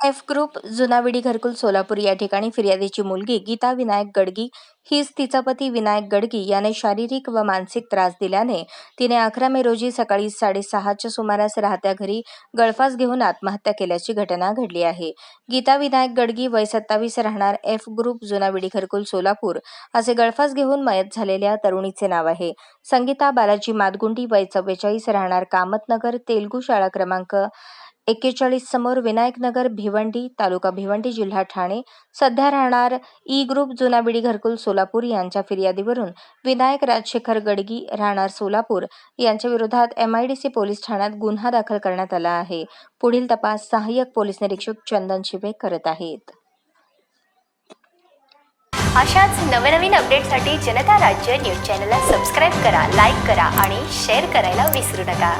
F group जुनाविडी घरकुल सोलापूर या ठिकाणी फिर्यादीची मुलगी गीता विनायक गडगी हीच तिचा पती विनायक गडगी याने शारीरिक व मानसिक त्रास दिल्याने तिने अकरा मे रोजी सकाळी साडेसहाच्या सुमारास राहत्या घरी गळफास घेऊन आत्महत्या केल्याची घटना घडली आहे. गीता विनायक गडगी वय सत्तावीस राहणार एफ ग्रुप जुनाविडी घरकुल सोलापूर असे गळफास घेऊन मयत झालेल्या तरुणीचे नाव आहे. संगीता बालाजी मादगुंडी वय चव्वेचाळीस राहणार कामतनगर तेलगू शाळा क्रमांक एक्केचाळीस समोर विनायकनगर भिवंडी तालुका भिवंडी जिल्हा ठाणे. सध्या राहणार e ई ग्रुप जुनाबिडी घरकुल सोलापूर यांच्या फिर्यादीवरून. विनायक राजशेखर गडगी राहणार सोलापूर. यांच्या विरोधात M I D C police ठाण्यात गुन्हा दाखल करण्यात आला आहे. पुढील तपास सहाय्यक पोलीस निरीक्षक चंदन शिवे करत आहेत. अशाच नवनवीन अपडेटसाठी जनता राज्य न्यूज चॅनलला सबस्क्राईब करा लाईक करा आणि शेअर करायला विसरू नका.